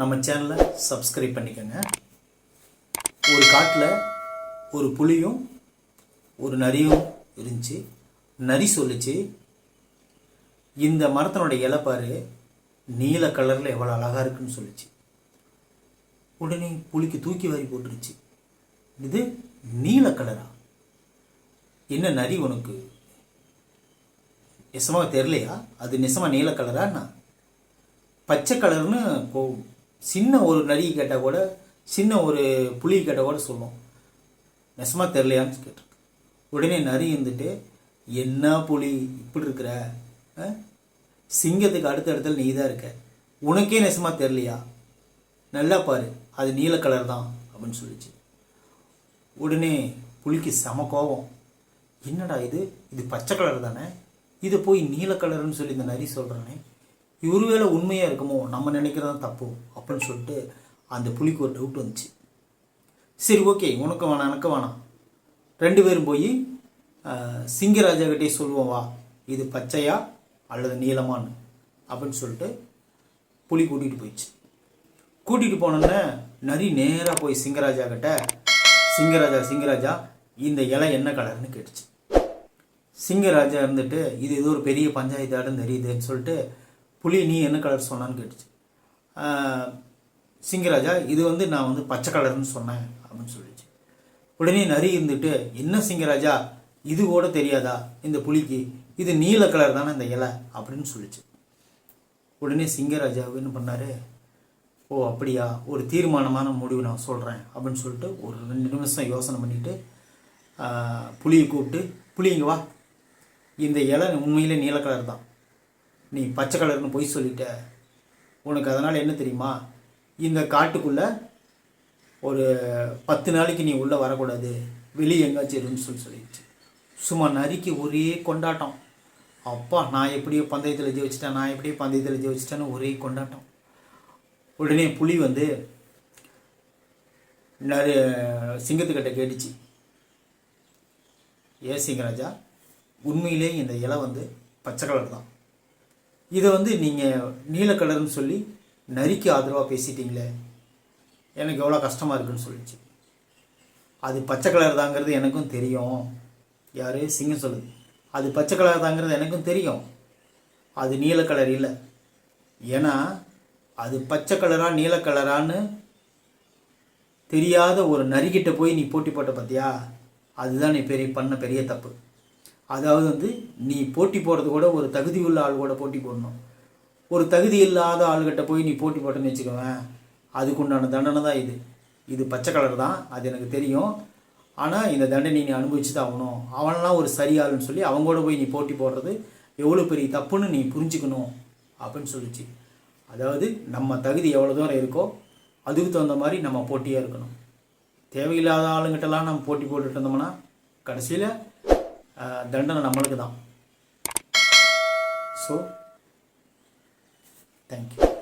நம்ம சேனலை சப்ஸ்கிரைப் பண்ணிக்கோங்க. ஒரு காட்டில் ஒரு புலியும் ஒரு நரியும் இருந்துச்சு. நரி சொல்லிச்சு இந்த மரத்தினுடைய இலை பாரு நீல கலரில் எவ்வளோ அழகாக இருக்குன்னு சொல்லிச்சு. உடனே புளிக்கு தூக்கி வாரி போட்டுருச்சு. இது நீல கலரா என்ன நரி உனக்கு? நிசமாக தெரியலையா? அது நிசமாக நீல கலராண்ணா பச்சை கலர்னு போகும் சின்ன ஒரு நரி கேட்டால் கூட சின்ன ஒரு புலி கேட்டால் கூட சொல்லும். நெசமாக தெரிலையான்னு கேட்டிருக்கு. உடனே நரி இருந்துட்டு என்ன புலி? இப்படி இருக்கிற? ஆ? சிங்கத்துக்கு அடுத்த இடத்துல நீ தான் இருக்க. உனக்கே நெசமாக தெரிலையா நல்லா பாரு அது நீல கலர் தான் அப்படின்னு சொல்லிச்சு. உடனே புலிக்கு செம கோபம். என்னடா இது? இது பச்சை கலர் தானே? இதை போய் நீல கலர்னு சொல்லி இந்த நரி சொல்கிறானே ஒருவேளை உண்மையாக இருக்குமோ? நம்ம நினைக்கிறதா தப்பு அப்படின்னு சொல்லிட்டு அந்த புலிக்கு ஒரு டவுட் வந்துச்சு. சரி ஓகே உனக்கு வேணாம் எனக்கு வேணாம். ரெண்டு பேரும் போய் சிங்கராஜா கிட்டே சொல்லுவோம் வா. இது பச்சையா அல்லது நீளமான்னு அப்படின்னு சொல்லிட்டு புலி கூட்டிகிட்டு போயிடுச்சு. கூட்டிகிட்டு போனோன்னே நரி நேராக போய் சிங்கராஜா கிட்ட சிங்கராஜா சிங்கராஜா இந்த இலை என்ன கலர்னு கேட்டுச்சு. சிங்கராஜா இருந்துட்டு இது ஏதோ ஒரு பெரிய பஞ்சாயத்தாடுன்னு தெரியுதுன்னு சொல்லிட்டு புலி நீ என்ன கலர் சொன்னான்னு கேட்டுச்சு. சிங்கராஜா இது வந்து நான் வந்து பச்சை கலர்னு சொன்னேன் அப்படின்னு சொல்லிச்சு. உடனே நரி இருந்துட்டு என்ன சிங்கராஜா இது கூட தெரியாதா இந்த புலிக்கு? இது நீல கலர் தானே இந்த இலை? அப்படின்னு சொல்லிச்சு. உடனே சிங்கராஜா என்ன பண்ணார் ஓ அப்படியா ஒரு தீர்மானமான முடிவு நான் சொல்கிறேன் அப்படின்னு சொல்லிட்டு ஒரு ரெண்டு நிமிஷம் யோசனை பண்ணிட்டு புளியை புலியை கூப்பிட்டு புளிங்க வா. இந்த இலை உண்மையிலே நீல கலர் தான். நீ பச்சை கலர்னு பொய் சொல்லிட்ட. உனக்கு அதனால் என்ன தெரியுமா? இந்த காட்டுக்குள்ளே ஒரு பத்து நாளைக்கு நீ உள்ளே வரக்கூடாது. வெளியே எங்காச்சும் இருன்னு சொல்லி சொல்லிடுச்சு. சும்மா நறுக்கி ஒரே கொண்டாட்டம். அப்பா நான் எப்படியோ பந்தயத்தில் ஜெயிச்சிட்டேன் நான் எப்படியோ பந்தயத்தில் ஜெயிச்சிட்டேன்னு ஒரே கொண்டாட்டம். உடனே புலி வந்து நிறைய சிங்கத்துக்கிட்ட கேட்டுச்சு. ஏ சிங்கராஜா உண்மையிலே இந்த இலை வந்து பச்சை கலர் தான் இதை வந்து நீங்கள் நீல கலர்னு சொல்லி நரிக்கு ஆதரவாக பேசிட்டீங்களே எனக்கு எவ்வளோ கஷ்டமாக இருக்குன்னு சொல்லிச்சு. அது பச்சை கலர் தாங்கிறது எனக்கும் தெரியும். யார்? சிங்கம் சொல்லுது. அது பச்சை கலர் தாங்கிறது எனக்கும் தெரியும். அது நீல கலர் இல்லை. ஏன்னா அது பச்சை கலரா நீல கலரான்னு தெரியாத ஒரு நரிக்கிட்ட போய் நீ போட்டி போட்ட பார்த்தியா அதுதான் நீ பெரிய பண்ண பெரிய தப்பு. அதாவது வந்து நீ போட்டி போடுறது கூட ஒரு தகுதி உள்ள ஆள் கூட போட்டி போடணும். ஒரு தகுதி இல்லாத ஆள்கிட்ட போய் நீ போட்டி போட்டேன்னு வச்சுக்கோவேன் அதுக்குண்டான தண்டனை தான் இது. இது பச்சை கலர் தான் அது எனக்கு தெரியும். ஆனால் இந்த தண்டனை நீ அனுபவிச்சு தான் ஆகணும். அவனெல்லாம் ஒரு சரியாளுன்னு சொல்லி அவங்க கூட போய் நீ போட்டி போடுறது எவ்வளோ பெரிய தப்புன்னு நீ புரிஞ்சுக்கணும் அப்படின்னு சொல்லிச்சு. அதாவது நம்ம தகுதி எவ்வளோ தூரம் இருக்கோ அதுக்கு தகுந்த மாதிரி நம்ம போட்டியாக இருக்கணும். தேவையில்லாத ஆளுங்கிட்டலாம் நம்ம போட்டி போட்டுட்டு இருந்தோம்னா கடைசியில் தண்டனை நம்மளுக்கு தான் ஸோ தேங்க்யூ